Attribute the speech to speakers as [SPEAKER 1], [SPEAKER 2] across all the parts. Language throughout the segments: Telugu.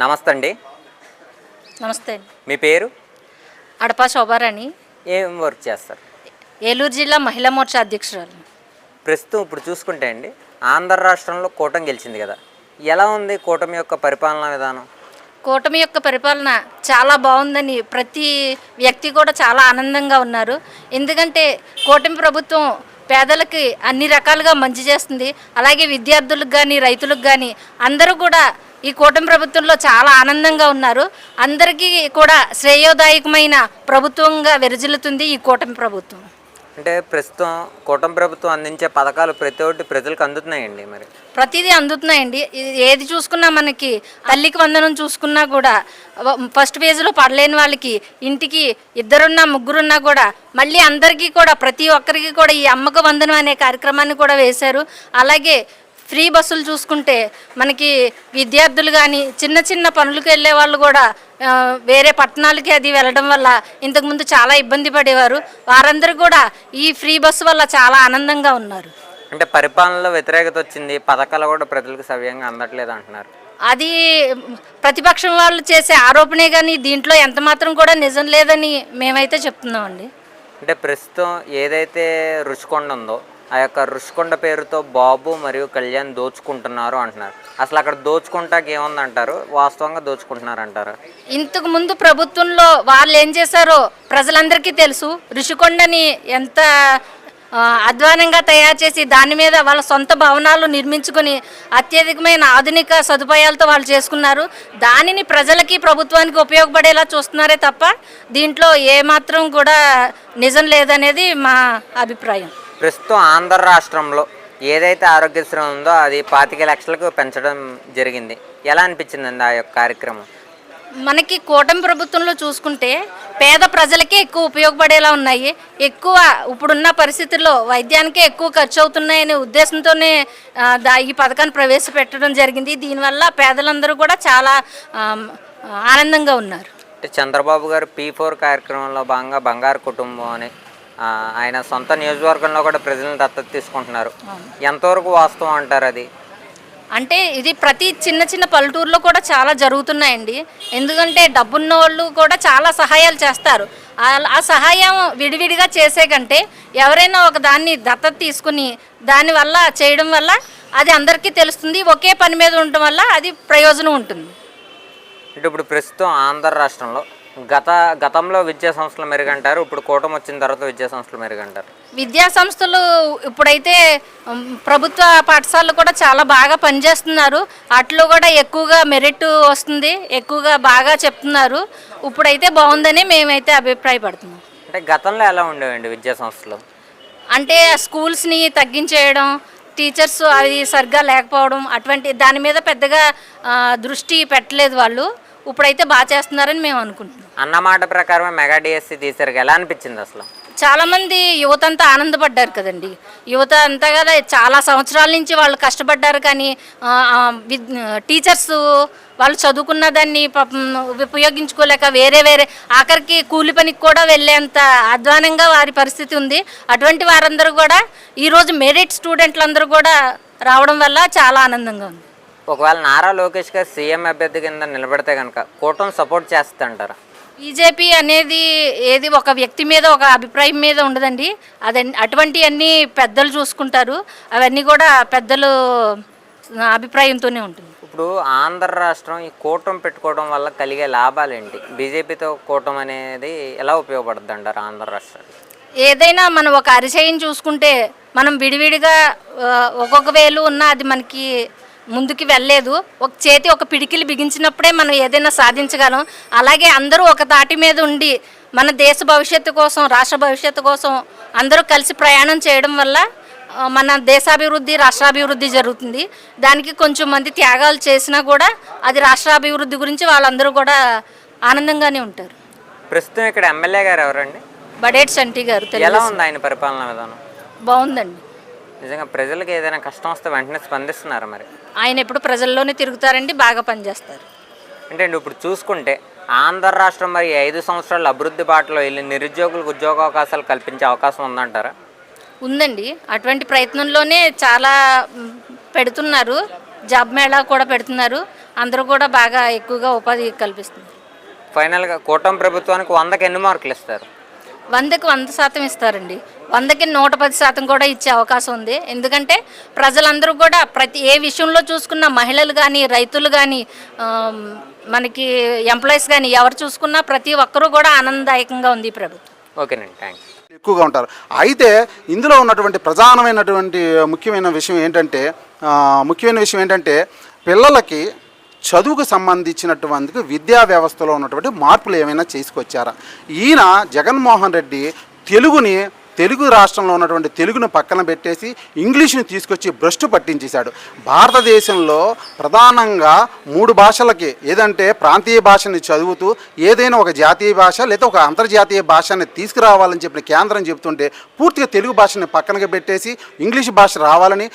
[SPEAKER 1] నమస్తే అండి
[SPEAKER 2] నమస్తే. అండి
[SPEAKER 1] మీ పేరు?
[SPEAKER 2] అడపా శోభారాణి.
[SPEAKER 1] ఏం వర్క్ చేస్తారు?
[SPEAKER 2] ఏలూరు జిల్లా మహిళా మోర్చా అధ్యక్షురాలు.
[SPEAKER 1] ప్రస్తుతం ఇప్పుడు చూసుకుంటే అండి ఆంధ్ర రాష్ట్రంలో కూటమి గెలిచింది కదా. ఎలా ఉంది కూటమి యొక్క పరిపాలనా విధానం?
[SPEAKER 2] కూటమి యొక్క పరిపాలన చాలా బాగుందని ప్రతి వ్యక్తి కూడా చాలా ఆనందంగా ఉన్నారు. ఎందుకంటే కూటమి ప్రభుత్వం పేదలకి అన్ని రకాలుగా మంచి చేస్తుంది. అలాగే విద్యార్థులకు కానీ రైతులకు కానీ అందరూ కూడా ఈ కూటమి ప్రభుత్వంలో చాలా ఆనందంగా ఉన్నారు. అందరికీ కూడా శ్రేయోదాయకమైన ప్రభుత్వంగా విరజిల్లుతుంది ఈ కూటమి ప్రభుత్వం.
[SPEAKER 1] అంటే ప్రస్తుతం కూటమి ప్రభుత్వం అందించే పథకాలు ప్రతి ఒక్కటి ప్రజలకు అందుతున్నాయండి మరి?
[SPEAKER 2] ప్రతిదీ అందుతున్నాయండి. ఏది చూసుకున్నా మనకి తల్లికి వందనం చూసుకున్నా కూడా ఫస్ట్ పేజీలో పడలేని వాళ్ళకి ఇంటికి ఇద్దరున్నా ముగ్గురున్నా కూడా మళ్ళీ అందరికీ కూడా ప్రతి ఒక్కరికి కూడా ఈ అమ్మక వందనం అనే కార్యక్రమాన్ని కూడా వేశారు. అలాగే ఫ్రీ బస్సులు చూసుకుంటే మనకి విద్యార్థులు కానీ చిన్న చిన్న పనులకు వెళ్ళే వాళ్ళు కూడా వేరే పట్టణాలకి అది వెళ్ళడం వల్ల ఇంతకుముందు చాలా ఇబ్బంది పడేవారు. వారందరూ కూడా ఈ ఫ్రీ బస్సు వల్ల చాలా ఆనందంగా ఉన్నారు.
[SPEAKER 1] అంటే పరిపాలనలో వ్యతిరేకత వచ్చింది పథకాలు కూడా ప్రజలకు సవ్యంగా అందట్లేదు అంటున్నారు.
[SPEAKER 2] అది ప్రతిపక్షం వాళ్ళు చేసే ఆరోపణే కానీ దీంట్లో ఎంత మాత్రం కూడా నిజం లేదని మేమైతే చెప్తున్నామండి.
[SPEAKER 1] అంటే ప్రస్తుతం ఏదైతే రుషికొండ ఉందో ఆ యొక్క రుషికొండ పేరుతో బాబు మరియు కళ్యాణ్ దోచుకుంటున్నారు అంటున్నారు. అసలు అక్కడ దోచుకుంటాకి ఏముందంటారు? వాస్తవంగా దోచుకుంటున్నారు అంటారు
[SPEAKER 2] ఇంతకు ముందు ప్రభుత్వంలో వాళ్ళు ఏం చేశారో ప్రజలందరికీ తెలుసు. రుషికొండని ఎంత అధ్వానంగా తయారు చేసి దాని మీద వాళ్ళ సొంత భవనాలు నిర్మించుకొని అత్యధికమైన ఆధునిక సదుపాయాలతో వాళ్ళు చేసుకున్నారు. దానిని ప్రజలకి ప్రభుత్వానికి ఉపయోగపడేలా చూస్తున్నారే తప్ప దీంట్లో ఏమాత్రం కూడా నిజం లేదనేది మా అభిప్రాయం.
[SPEAKER 1] ప్రస్తుతం ఆంధ్ర రాష్ట్రంలో ఏదైతే ఆరోగ్యశ్రీ ఉందో అది పాతిక లక్షలకు పెంచడం జరిగింది. ఎలా అనిపించిందండి ఆ యొక్క కార్యక్రమం?
[SPEAKER 2] మనకి కూటమి ప్రభుత్వంలో చూసుకుంటే పేద ప్రజలకే ఎక్కువ ఉపయోగపడేలా ఉన్నాయి. ఎక్కువ ఇప్పుడున్న పరిస్థితుల్లో వైద్యానికే ఎక్కువ ఖర్చు అవుతున్నాయనే ఉద్దేశంతోనే ఈ పథకాన్ని ప్రవేశపెట్టడం జరిగింది. దీనివల్ల పేదలందరూ కూడా చాలా ఆనందంగా ఉన్నారు.
[SPEAKER 1] అంటే చంద్రబాబు గారు పీ ఫోర్ కార్యక్రమంలో భాగంగా బంగారు కుటుంబం అని ఆయన సొంత నియోజకవర్గంలో కూడా ప్రజలను దత్తత తీసుకుంటున్నారు. ఎంతవరకు వాస్తవం అంటారు అది?
[SPEAKER 2] అంటే ఇది ప్రతి చిన్న చిన్న పల్లెటూరులో కూడా చాలా జరుగుతున్నాయండి. ఎందుకంటే డబ్బున్న వాళ్ళు కూడా చాలా సహాయాలు చేస్తారు. ఆ- సహాయం విడివిడిగా చేసే కంటే ఎవరైనా ఒక దాన్ని దత్తత తీసుకుని దానివల్ల చేయడం వల్ల అది అందరికీ తెలుస్తుంది. ఒకే పని మీద ఉండటం వల్ల అది ప్రయోజనం ఉంటుంది.
[SPEAKER 1] అంటే ఇప్పుడు ప్రస్తుతం ఆంధ్ర రాష్ట్రంలో గత గతంలో విద్యా సంస్థలు మెరుగంటారు ఇప్పుడు కూటమి వచ్చిన తర్వాత విద్యా సంస్థలు మెరుగంటారు.
[SPEAKER 2] విద్యా సంస్థలు ఇప్పుడైతే ప్రభుత్వ పాఠశాలలు కూడా చాలా బాగా పనిచేస్తున్నారు. వాటిలో కూడా ఎక్కువగా మెరిట్ వస్తుంది ఎక్కువగా బాగా చెప్తున్నారు. ఇప్పుడైతే బాగుందని మేమైతే అభిప్రాయపడుతున్నాం.
[SPEAKER 1] అంటే గతంలో ఎలా ఉండేవండి విద్యా సంస్థలు?
[SPEAKER 2] అంటే స్కూల్స్ని తగ్గించేయడం టీచర్స్ అవి సరిగ్గా లేకపోవడం అటువంటి దాని మీద పెద్దగా దృష్టి పెట్టలేదు వాళ్ళు. ఇప్పుడైతే బాగా చేస్తున్నారని మేము అనుకుంటున్నాం.
[SPEAKER 1] అన్నమాట ప్రకారమే మెగా డిఎస్సి తీసారు ఎలా అనిపించింది అసలు?
[SPEAKER 2] చాలామంది యువత అంతా ఆనందపడ్డారు కదండి. యువత అంతా కదా చాలా సంవత్సరాల నుంచి వాళ్ళు కష్టపడ్డారు కానీ టీచర్స్ వాళ్ళు చదువుకున్న దాన్ని ఉపయోగించుకోలేక వేరే వేరే ఆఖరికి కూలి పనికి కూడా వెళ్ళేంత అధ్వానంగా వారి పరిస్థితి ఉంది. అటువంటి వారందరూ కూడా ఈరోజు మెరిట్ స్టూడెంట్లందరూ కూడా రావడం వల్ల చాలా ఆనందంగా ఉంది.
[SPEAKER 1] ఒకవేళ నారా లోకేష్ గారు సీఎం అభ్యర్థి కింద నిలబడితే కనుక కూటమి సపోర్ట్ చేస్తుంటారా
[SPEAKER 2] బీజేపీ అనేది ఏది ఒక వ్యక్తి మీద ఒక అభిప్రాయం మీద ఉండదండి. అదే అటువంటి అన్ని పెద్దలు చూసుకుంటారు. అవన్నీ కూడా పెద్దలు అభిప్రాయంతోనే ఉంటుంది.
[SPEAKER 1] ఇప్పుడు ఆంధ్ర రాష్ట్రం ఈ కూటమి పెట్టుకోవడం వల్ల కలిగే లాభాలు ఏంటి బీజేపీతో కూటమి అనేది ఎలా ఉపయోగపడుతుంది అంటారు ఆంధ్ర రాష్ట్రానికి
[SPEAKER 2] ఏదైనా మనం ఒక అరిసెయం చూసుకుంటే మనం విడివిడిగా ఒక్కొక్క వేలు ఉన్న అది మనకి ముందుకి వెళ్ళలేదు. ఒక చేతి ఒక పిడికిలి బిగించినప్పుడే మనం ఏదైనా సాధించగలం. అలాగే అందరూ ఒక తాటి మీద ఉండి మన దేశ భవిష్యత్తు కోసం రాష్ట్ర భవిష్యత్తు కోసం అందరూ కలిసి ప్రయాణం చేయడం వల్ల మన దేశాభివృద్ధి రాష్ట్రాభివృద్ధి జరుగుతుంది. దానికి కొంచెం మంది త్యాగాలు చేసినా కూడా అది రాష్ట్రాభివృద్ధి గురించి వాళ్ళందరూ కూడా ఆనందంగానే ఉంటారు.
[SPEAKER 1] ప్రస్తుతం ఇక్కడ ఎమ్మెల్యే గారు ఎవరండి?
[SPEAKER 2] బడేట్ సంటి గారు తెలుగు
[SPEAKER 1] ఎలా ఉంది ఆయన పరిపాలనా విధానం?
[SPEAKER 2] బాగుందండి.
[SPEAKER 1] నిజంగా ప్రజలకు ఏదైనా కష్టం వస్తే వెంటనే స్పందిస్తున్నారు మరి?
[SPEAKER 2] ఆయన ఎప్పుడు ప్రజల్లోనే తిరుగుతారండి బాగా పనిచేస్తారు.
[SPEAKER 1] అంటే అండి ఇప్పుడు చూసుకుంటే ఆంధ్ర రాష్ట్రం మరి ఐదు సంవత్సరాల అభివృద్ధి బాటలో వెళ్ళి నిరుద్యోగులకు ఉద్యోగ అవకాశాలు కల్పించే అవకాశం ఉందంటారా?
[SPEAKER 2] ఉందండి. అటువంటి ప్రయత్నంలోనే చాలా పెడుతున్నారు. జాబ్ మేళా కూడా పెడుతున్నారు. అందరూ కూడా బాగా ఎక్కువగా ఉపాధి కల్పిస్తుంది
[SPEAKER 1] ఫైనల్గా కూటమి ప్రభుత్వానికి వందకి ఎన్ని మార్కులు ఇస్తారు?
[SPEAKER 2] వందకి వంద శాతం ఇస్తారండి. వందకి నూట పది శాతం కూడా ఇచ్చే అవకాశం ఉంది. ఎందుకంటే ప్రజలందరూ కూడా ప్రతి ఏ విషయంలో చూసుకున్నా మహిళలు కానీ రైతులు కానీ మనకి ఎంప్లాయీస్ కానీ ఎవరు చూసుకున్నా ప్రతి ఒక్కరూ కూడా ఆనందదాయకంగా ఉంది ఈ ప్రభుత్వం.
[SPEAKER 1] ఓకేనండి. థ్యాంక్స్
[SPEAKER 3] ఎక్కువగా ఉంటారు. అయితే ఇందులో ఉన్నటువంటి ప్రధానమైనటువంటి ముఖ్యమైన విషయం ఏంటంటే ముఖ్యమైన విషయం ఏంటంటే పిల్లలకి చదువుకు సంబంధించినటువంటి విద్యా వ్యవస్థలో ఉన్నటువంటి మార్పులు ఏమైనా చేసుకొచ్చారా? ఈయన జగన్మోహన్ రెడ్డి తెలుగుని తెలుగు రాష్ట్రంలో ఉన్నటువంటి తెలుగును పక్కన పెట్టేసి ఇంగ్లీష్ని తీసుకొచ్చి భ్రష్టు పట్టించేశాడు. భారతదేశంలో ప్రధానంగా మూడు భాషలకి ఏదంటే ప్రాంతీయ భాషని చదువుతూ ఏదైనా ఒక జాతీయ భాష లేదా ఒక అంతర్జాతీయ భాషని తీసుకురావాలని చెప్పిన కేంద్రం చెబుతుంటే పూర్తిగా తెలుగు భాషని పక్కనకి పెట్టేసి ఇంగ్లీష్ భాష రావాలని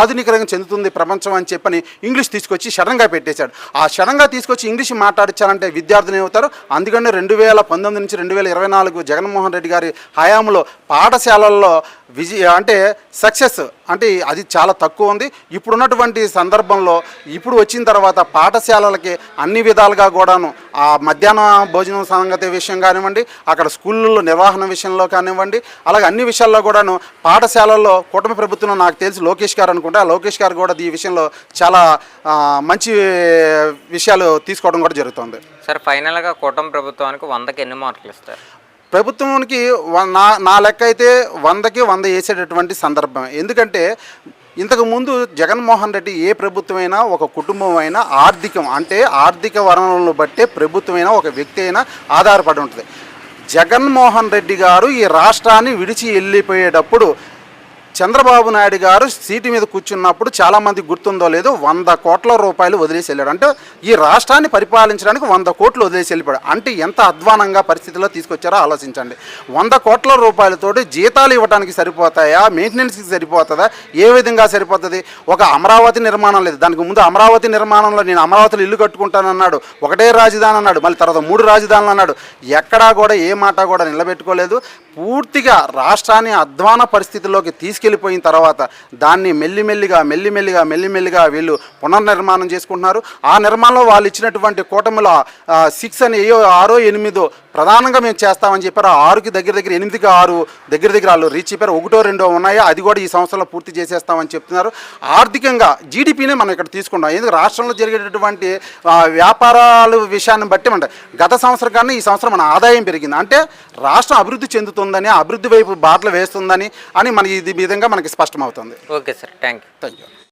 [SPEAKER 3] ఆధునికంగా చెందుతుంది ప్రపంచం అని చెప్పని ఇంగ్లీష్ తీసుకొచ్చి సడన్గా పెట్టేశాడు. ఆ సడన్గా తీసుకొచ్చి ఇంగ్లీష్ మాట్లాడించాలంటే విద్యార్థులు ఏమవుతారు? అందుకని రెండు వేల పంతొమ్మిది నుంచి రెండు వేల ఇరవై నాలుగు జగన్మోహన్ రెడ్డి గారి హయాంలో పాఠశాలల్లో విజయ అంటే సక్సెస్ అంటే అది చాలా తక్కువ ఉంది. ఇప్పుడున్నటువంటి సందర్భంలో ఇప్పుడు వచ్చిన తర్వాత పాఠశాలలకి అన్ని విధాలుగా కూడాను ఆ మధ్యాహ్న భోజనం సంగతి విషయం కానివ్వండి అక్కడ స్కూళ్ళలో నిర్వహణ విషయంలో కానివ్వండి అలాగే అన్ని విషయాల్లో కూడాను పాఠశాలల్లో కూటమి ప్రభుత్వం నాకు తెలిసి లోకేష్ గారు అనుకుంటే ఆ లోకేష్ గారు కూడా ఈ విషయంలో చాలా మంచి విషయాలు తీసుకోవడం కూడా జరుగుతుంది.
[SPEAKER 1] సార్ ఫైనల్గా కూటమి ప్రభుత్వానికి వందకి ఎన్ని మార్కులు ఇస్తారు?
[SPEAKER 3] ప్రభుత్వానికి నా నా లెక్క అయితే వందకి వంద వేసేటటువంటి సందర్భం ఎందుకంటే ఇంతకుముందు జగన్మోహన్ రెడ్డి ఏ ప్రభుత్వమైనా ఒక కుటుంబం అయినా ఆర్థికం అంటే ఆర్థిక వనరులను బట్టే ప్రభుత్వమైనా ఒక వ్యక్తి అయినా ఆధారపడి ఉంటుంది. జగన్మోహన్ రెడ్డి గారు ఈ రాష్ట్రాన్ని విడిచి వెళ్ళిపోయేటప్పుడు చంద్రబాబు నాయుడు గారు సీటు మీద కూర్చున్నప్పుడు చాలామంది గుర్తుందో లేదో వంద కోట్ల రూపాయలు వదిలేసి వెళ్ళాడు. అంటే ఈ రాష్ట్రాన్ని పరిపాలించడానికి వంద కోట్లు వదిలేసి వెళ్ళిపోయాడు. అంటే ఎంత అధ్వానంగా పరిస్థితిలో తీసుకొచ్చారో ఆలోచించండి. వంద కోట్ల రూపాయలతోటి జీతాలు ఇవ్వడానికి సరిపోతాయా? మెయింటెనెన్స్కి సరిపోతుందా? ఏ విధంగా సరిపోతుంది? ఒక అమరావతి నిర్మాణం లేదు. దానికి ముందు అమరావతి నిర్మాణంలో నేను అమరావతిలో ఇల్లు కట్టుకుంటానన్నాడు ఒకటే రాజధాని అన్నాడు. మళ్ళీ తర్వాత మూడు రాజధానులు అన్నాడు. ఎక్కడా కూడా ఏ మాట కూడా నిలబెట్టుకోలేదు. పూర్తిగా రాష్ట్రాన్ని అధ్వాన పరిస్థితిలోకి తీసుకెళ్ళిపోయిన తర్వాత దాన్ని మెల్లిమెల్లిగా మెల్లిమెల్లిగా మెల్లిమెల్లిగా వీళ్ళు పునర్నిర్మాణం చేసుకుంటున్నారు. ఆ నిర్మాణంలో వాళ్ళు ఇచ్చినటువంటి కూటమిలో సిక్స్ అని ఏయో ఆరో ఎనిమిదో ప్రధానంగా మేము చేస్తామని చెప్పారు. ఆరుకి దగ్గర దగ్గర ఎనిమిదికి ఆరు దగ్గర దగ్గర వాళ్ళు రీచ్ చెప్పారు. ఒకటో రెండో ఉన్నాయో? అది కూడా ఈ సంవత్సరంలో పూర్తి చేసేస్తామని చెప్తున్నారు. ఆర్థికంగా జీడిపినే మనం ఇక్కడ తీసుకుంటాం. ఎందుకంటే రాష్ట్రంలో జరిగేటటువంటి వ్యాపారాలు విషయాన్ని బట్టి మన గత సంవత్సరం కన్నా ఈ సంవత్సరం మన ఆదాయం పెరిగింది. అంటే రాష్ట్రం అభివృద్ధి చెందుతుందని అభివృద్ధి వైపు బాటలు వేస్తుందని అని మన ఇది విధంగా మనకి స్పష్టమవుతుంది.
[SPEAKER 1] Okay sir. Thank you
[SPEAKER 3] thank you